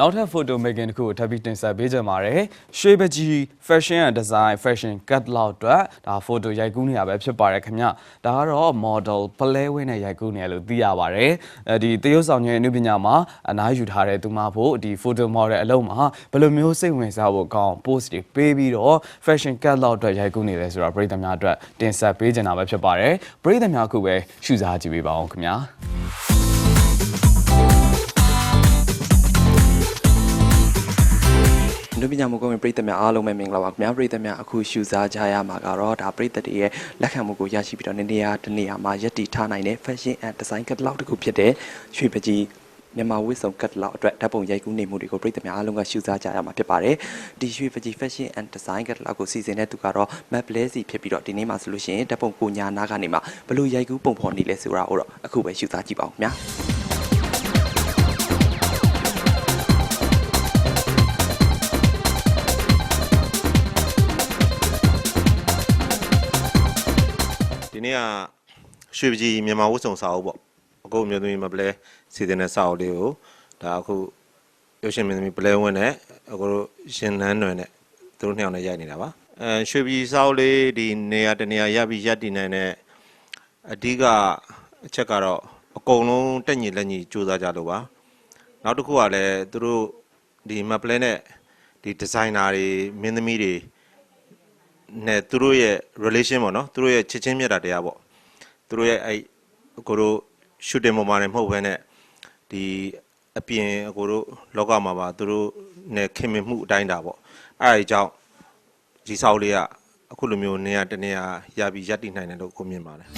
နောက်ထပ် photo making တစ်ခုကိုထပ်ပြီးတင်ဆက်ပေးကြပါရယ်ရွှေပကြီး fashion and design fashion catalog အတွက်ဒါ photo ရိုက်ကူးနေရပဲဖြစ်ပါတယ်ခင်ဗျဒါကတော့ model ပလဲဝင်းနဲ့ရိုက်ကူးနေရလို့သိရပါတယ်အဲဒီတရုတ်ဆောင်ရဲ့အနုပညာမှာအနားယူထားတဲ့သူမဖို့ဒီ photo model အလုံးမှာဘယ်လိုမျိုးစိတ်ဝင်စားဖို့ကောင်း post တွေပေးပြီးတော့ fashion catalog အတွက်ရိုက်ကူးနေတယ်ဆိုတော့ပရိသတ်များအတွက်တင်ဆက်ပေးကြတာပဲဖြစ်ပါတယ်ပရိသတ်များအခုပဲရှုစားကြည့်ပေးပါအောင်ခင်ဗျာ လူပညာမကောင်းဝင်ပြည်သက်များအားလုံးပဲမင်္ဂလာပါခင်ဗျာပြည်သက်များအခုရှုစားကြရမှာကတော့ဒါပြည်သက်တွေရဲ့လက်ခံမှုကိုရရှိပြီးတော့နေနေရာတနေရာမှာယက်တီထားနိုင်တဲ့ fashion and design catalog တစ်ခုဖြစ်တဲ့ရွှေပကြီးမြန်မာဝတ်စုံ catalog အတွက်ဓာတ်ပုံရိုက်ကူးနေမှုတွေကိုပြည်သက်များအားလုံးကရှုစားကြရမှာဖြစ်ပါတယ်ဒီရွှေပကြီး fashion and design catalog ကိုစီစဉ်တဲ့သူကတော့ map လဲစီဖြစ်ပြီးတော့ဒီနေ့မှာဆိုလို့ရှိရင်ဓာတ်ပုံကိုညာနာကနေမှဘလို့ရိုက်ကူးပုံဖော်နေလဲဆိုတာကိုတော့အခုပဲရှုစားကြည့်ပါဦးခင်ဗျာ ဒီနေ့ကရွှေပကြီးမြန်မာဝတ်စုံစာအုပ်ပေါ့အခုမျိုးသမီးမပလဲစီစဉ်တဲ့စာအုပ်လေးကိုဒါအခုရုပ်ရှင်မင်းသမီးပလဲဝင်းနဲ့အခုတို့ရှင်နန်းနွယ်နဲ့သူတို့နှစ်ယောက်နဲ့ရိုက်နေတာပါအဲရွှေပကြီးစာအုပ်လေးဒီနေရာတနေရာရပြီးရပ်တည်နိုင်တဲ့အဓိကအချက်ကတော့အကုန်လုံးတက်ညီလက်ညီစူးစမ်းကြလို့ပါနောက်တစ်ခုကလည်းသူတို့ဒီမပလဲနဲ့ဒီဒီဇိုင်နာတွေမင်းသမီးတွေ နဲ့သူတို့ရဲ့ relation ပေါ့နော်သူတို့ရဲ့ချစ်ချင်းမြတ်တာတရားပေါ့သူတို့ရဲ့အဲ့ကိုတို့ shooting ပေါ်မှာနေမဟုတ်ဘဲနဲ့ဒီအပြင်ကိုတို့လောကမှာပါသူတို့နဲ့ခင်မင်မှုအတိုင်းတာပေါ့အဲ့ဒါကြောင့်ဒီဆောက်လေးကအခုလိုမျိုးနေရာတနေရာရပြီးရပ်တည်နိုင်တယ်လို့ကိုမြင်ပါတယ်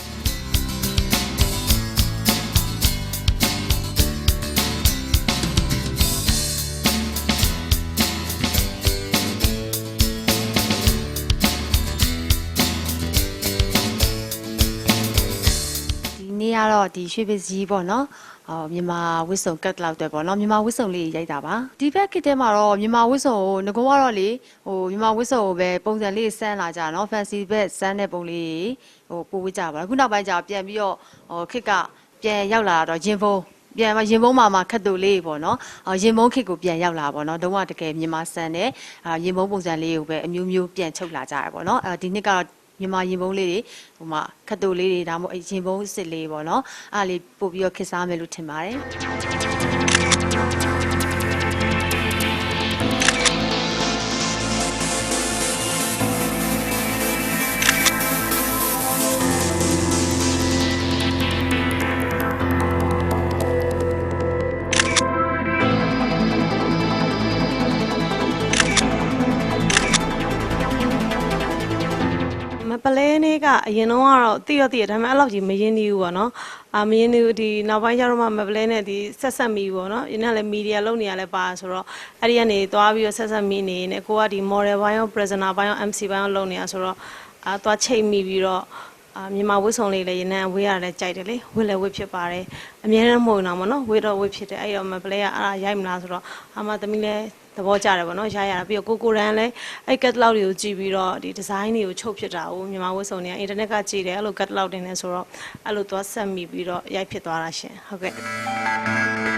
ကတော့ဒီရွှေပစည်းပေါ့နော်ဟောမြန်မာဝစ်စုံကတ်လောက်တဲ့ပေါ့နော်မြန်မာဝစ်စုံလေးရိုက်တာပါဒီဘက်ခေတ်ထဲမှာတော့မြန်မာဝစ်စုံကိုငကောကတော့လေဟိုမြန်မာဝစ်စုံကိုပဲပုံစံလေးစမ်းလာကြနော် fancy ဘက်စမ်းတဲ့ပုံလေးဟိုပို့ဝကြပါခုနောက်ပိုင်းကျတော့ပြန်ပြီးတော့ဟိုခေတ်ကပြန်ရောက်လာတော့ရင်ဖုံးပြန်မရင်ဘုံမှာမှာခတ်တူလေးပေါ့နော်အော်ရင်ဘုံခစ်ကိုပြန်ရောက်လာပေါ့နော်တုံးကတကယ်မြန်မာဆန်တဲ့အာရင်ဘုံပုံစံလေးကိုပဲအမျိုးမျိုးပြန်ချုပ်လာကြရပေါ့နော်အဲဒီနှစ်ကတော့ မြန်မာရင်ဘုံလေးတွေဟိုမှာခတ်တူလေးတွေဒါမှမဟုတ်အဲ့ရင်ဘုံစစ်လေးပေါ့နော်အားလေးပို့ပြီးတော့ခစ်စားမယ်လို့ထင်ပါတယ် ကအရင်တော့ကတော့တိရတိရဒါပေမဲ့အဲ့လောက်ကြီးမရင်းနေဘူးပေါ့နော်အာမရင်းနေဘူးဒီနောက်ပိုင်းကျတော့မှမပလဲနဲ့ဒီဆက်ဆက်မီပေါ့နော်ရင်းနဲ့လည်းမီဒီယာလုပ်နေရလဲပါဆိုတော့အဲ့ဒီကနေသွားပြီးတော့ဆက်ဆက်မီနေနေကိုကဒီ model ဘိုင်းရော prisoner ဘိုင်းရော MC ဘိုင်းရောလုပ်နေရဆိုတော့အာသွားချိန်မိပြီးတော့အာမြန်မာဝတ်စုံလေးလည်းရင်းနဲ့ဝေးရတယ်ကြိုက်တယ်လေဝတ်လည်းဝတ်ဖြစ်ပါတယ်အများနဲ့မဟုတ်တော့မနော်ဝေးတော့ဝတ်ဖြစ်တယ်အဲ့တော့မပလဲကအဲ့ဒါရိုက်မလားဆိုတော့အာမသမီးလည်းသဘောကျတယ်ပေါ့နော်ရရတာပြီးတော့ကိုကိုရန်လည်းအဲ့ catalog တွေကိုကြည့်ပြီးတော့ဒီ design တွေကိုချုပ်ဖြစ်တာကိုမြန်မာဝတ်စုံတွေကအင်တာနက်ကကြည့်တယ်အဲ့လို catalog တင်နေဆိုတော့အဲ့လိုသွားဆက်မိပြီးတော့ရိုက်ဖြစ်သွားတာရှင်ဟုတ်ကဲ့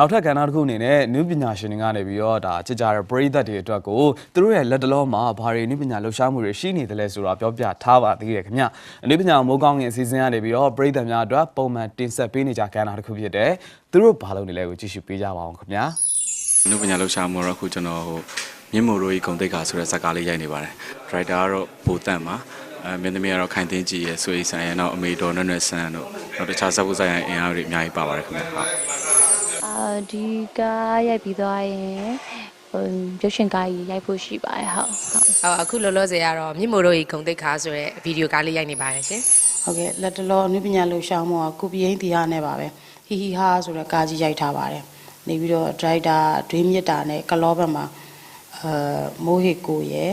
နောက်ထပ်ကဏ္ဍတစ်ခုအနေနဲ့နုပညာရှင်တွေကနေပြီးတော့ဒါကြကြတဲ့ပရိသတ်တွေအတွက်ကိုသူတို့ရဲ့လက်တလုံးမှာဘာတွေနုပညာလှူရှားမှုတွေရှိနေတယ်လဲဆိုတာပြောပြထားပါသေးတယ်ခင်ဗျအနုပညာမိုးကောင်းငင်အစီအစဉ်ကနေပြီးတော့ပရိသတ်များအတွက်ပုံမှန်တင်ဆက်ပေးနေကြကဏ္ဍတစ်ခုဖြစ်တယ်သူတို့ဘာလုပ်နေလဲကိုကြည့်ရှုပေးကြပါအောင်ခင်ဗျာနုပညာလှူရှာမှုတော့အခုကျွန်တော်ဟိုမြင့်မို့ရိုကြီးဂုံတိတ်ခါဆိုတဲ့ဇာတ်ကားလေးရိုက်နေပါတယ်ဒရိုက်တာကတော့ဘူတန့်ပါအဲမင်းသမီးကတော့ခိုင်သိန်းကြီးရဲ့ဆွေးဆိုင်ရဲ့နောက်အမေတော်နွဲ့နွဲ့ဆန်းတို့နောက်တခြားဇက်ဘူးဆိုင်ရဲ့အင်အားတွေအများကြီးပါပါတယ်ခင်ဗျာဟုတ် အာဒီကားရိုက်ပြီးသွားရင်ဟိုရုပ်ရှင်ကားကြီးရိုက်ဖို့ရှိပါတယ်ဟုတ်ဟုတ်အော်အခုလောလောဆယ်ကတော့မြင့်မို့တို့ဤဂုံတိတ်ခါဆိုရဲဗီဒီယိုကားလေးရိုက်နေပါတယ်ရှင်ဟုတ်ကဲ့လက်တလောအနုပညာလှူရှာမှုကကုပီယိန်းတီဟာနဲ့ပါပဲဟီဟီဟာဆိုတဲ့ကားကြီးရိုက်ထားပါတယ်နေပြီးတော့ဒရိုက်တာဒွေးမြစ်တာနဲ့ကလောဘက်မှာအအာမိုးဟစ်ကိုရယ်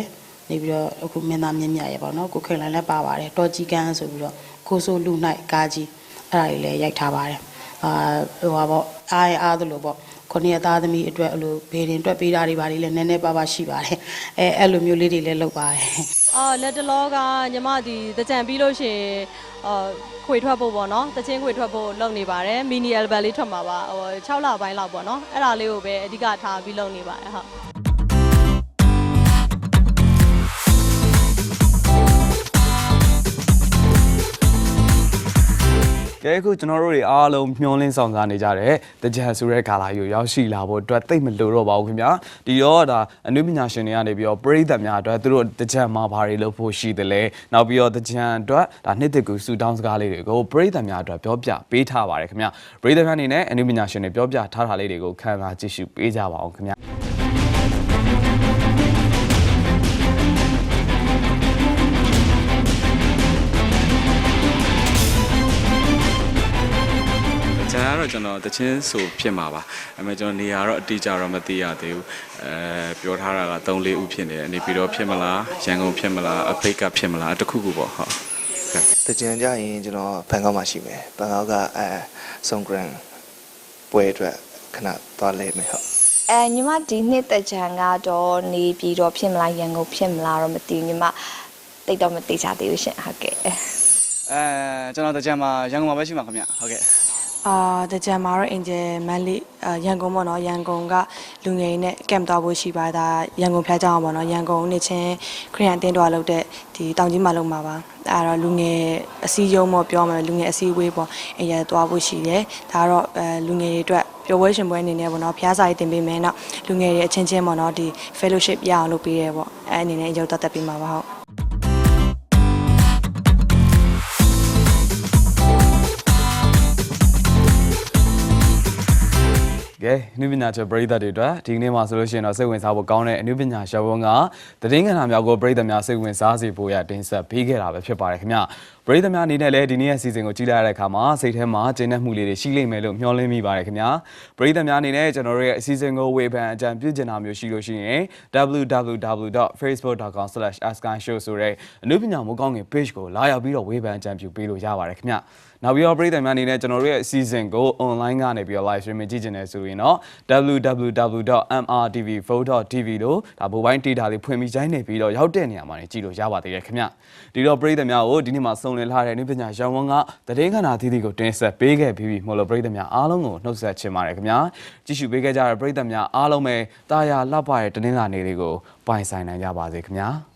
နေပြီးတော့အခုမင်းသားမြင့်မြတ်ရယ်ပေါ့နော်ကိုခင်လိုင်းလည်းပါပါတယ်တော်ကြီးကန်းဆိုပြီးတော့ကိုဆိုလူ၌ကားကြီးအဲ့ဒါတွေလည်းရိုက်ထားပါတယ်အာဟိုပါပေါ့ အားရအားသလိုပေါ့ခုနှစ်သားသမီးအတွက်အဲ့လိုဘေးရင်တွက်ပေးတာတွေပါလေလည်းနည်းနည်းပါးပါးရှိပါတယ်အဲအဲ့လိုမျိုးလေးတွေလည်းလုပ်ပါတယ်အာလက်တလောကညီမဒီတကြံပြီးလို့ရှရင်အာခွေထွက်ဖို့ပေါ့နော်တချင်းခွေထွက်ဖို့လုပ်နေပါတယ်မီနီအယ်ဘမ်လေးထွက်မှာပါဟို6လပိုင်းလောက်ပေါ့နော်အဲ့ဒါလေးကိုပဲအဓိကထားပြီးလုပ်နေပါတယ်ဟုတ် ကဲအခုကျွန်တော်တို့တွေအားလုံးမျှော်လင့်ဆောင်စားနေကြတဲ့တကြံဆိုတဲ့ကာလာကြီးကိုရောက်ရှိလာဖို့အတွက်သိပ်မလိုတော့ပါဘူးခင်ဗျာဒီတော့ဒါအနုပညာရှင်တွေကနေပြီးတော့ပရိသတ်များအတွက်သူတို့တကြံမှာဘာတွေလုပ်ဖို့ရှိတယ်လဲနောက်ပြီးတော့တကြံအတွက်ဒါနှစ်တကူဆူတောင်းစကားလေးတွေကိုပရိသတ်များအတွက်ပြောပြပေးထားပါတယ်ခင်ဗျာပရိသတ်များအနေနဲ့အနုပညာရှင်တွေပြောပြထားတာလေးတွေကိုခံစားကြည့်ရှုပေးကြပါအောင်ခင်ဗျာ တော့ကျွန်တော်တချင်းဆိုဖြစ်မှာပါအဲမဲ့ကျွန်တော်နေရာတော့အတိအကျတော့မသိရသေးဘူးအဲပြောထားတာက3 4ဦးဖြစ်နေတယ်နေပြီးတော့ဖြစ်မလားရန်ကုန်ဖြစ်မလားအဖိတ်ကဖြစ်မလားတစ်ခုခုပေါ့ဟုတ်ကဲ့တကြံကြရင်ကျွန်တော်ဘန်ကောက်မှာရှိမယ်ဘန်ကောက်ကအဲဆုံဂရန်ပွဲအတွက်ခဏသွားလဲမယ်ဟုတ်အဲညီမဒီနှစ်တကြံကတော့နေပြီးတော့ဖြစ်မလားရန်ကုန်ဖြစ်မလားတော့မသိဘူးညီမတိတ်တော့မသိချသေးဘူးရှင်ဟုတ်ကဲ့အဲကျွန်တော်တကြံမှာရန်ကုန်မှာပဲရှိမှာခင်ဗျဟုတ်ကဲ့ အာတကြံမှာတော့အင်ဂျယ်မန်လေးအာရန်ကုန်ပေါ့နော်ရန်ကုန်ကလူငယ်တွေနဲ့ကမ်သွားဖို့ရှိပါဒါရန်ကုန်ဖျားကြအောင်ပေါ့နော်ရန်ကုန်နှစ်ချင်းခရီးယန်အတင်းတော်လုပ်တဲ့ဒီတောင်ကြီးမှာလုပ်မှာပါအဲတော့လူငယ်အစည်းအရုံးပေါ့ပြောမယ်လူငယ်အစည်းအဝေးပေါ့အရင်သွားဖို့ရှိတယ်ဒါကတော့အဲလူငယ်တွေအတွက်ပျော်ပွဲရှင်ပွဲအနေနဲ့ပေါ့နော်ဖျားစာရေးတင်ပေးမယ်နောက်လူငယ်တွေအချင်းချင်းပေါ့နော်ဒီ fellowship ရအောင်လုပ်ပေးရဲပေါ့အဲအနေနဲ့ရုပ်သက်သက်ပေးမှာပါဟုတ် ကဲအနုပညာချက်ပရိသတ်တွေအတွက်ဒီကနေ့မှာဆိုလို့ရှိရင်တော့စိတ်ဝင်စားဖို့ကောင်းတဲ့အနုပညာရှဝန်းကသတင်းကဏ္ဍများကိုပရိသတ်များစိတ်ဝင်စားစေဖို့ရတင်ဆက်ပေးခဲ့တာပဲဖြစ်ပါတယ်ခင်ဗျပရိသတ်များအနေနဲ့လည်းဒီနေ့ရဲ့စီစဉ်ကိုကြည့်လိုက်ရတဲ့အခါမှာစိတ်ထဲမှာကျဉ်းတဲ့မှုလေးတွေရှိလိမ့်မယ်လို့မျှော်လင့်မိပါတယ်ခင်ဗျပရိသတ်များအနေနဲ့ကျွန်တော်တို့ရဲ့အစီအစဉ်ကိုဝေဖန်အကြံပြုချင်တာမျိုးရှိလို့ရှိရင် www.facebook.com/askineshow ဆိုတဲ့အနုပညာမိုးကောင်းငင် page ကိုလာရောက်ပြီးတော့ဝေဖန်အကြံပြုပေးလို့ရပါတယ်ခင်ဗျနောက်ပြီးတော့ပရိသတ်များအနေနဲ့ကျွန်တော်တို့ရဲ့အစီအစဉ်ကို online ကနေပြီးတော့ live streaming ကြည့်ချင်တယ်ဆိုရင်တော့ www.mrtv4.tv လို့ဒါ mobile data လေးဖွင့်ပြီးဂျိုင်းနေပြီးတော့ရောက်တဲ့နေရာမှာနေကြည့်လို့ရပါသေးတယ်ခင်ဗျဒီတော့ပရိသတ်များကိုဒီနေ့မှာစုံလင်လာတဲ့နေ့ပညာရောင်းဝန်းကသတင်းခန္ဓာသီးသီးကိုတင်ဆက်ပေးခဲ့ပြီးပြီမို့လို့ပရိသတ်များအားလုံးကိုနှုတ်ဆက်ချင်ပါတယ်ခင်ဗျာကြည့်ရှုပေးခဲ့ကြတဲ့ပရိသတ်များအားလုံးပဲတာယာလှပတဲ့တင်းလာနေလေးကိုပိုင်ဆိုင်နိုင်ကြပါစေခင်ဗျာ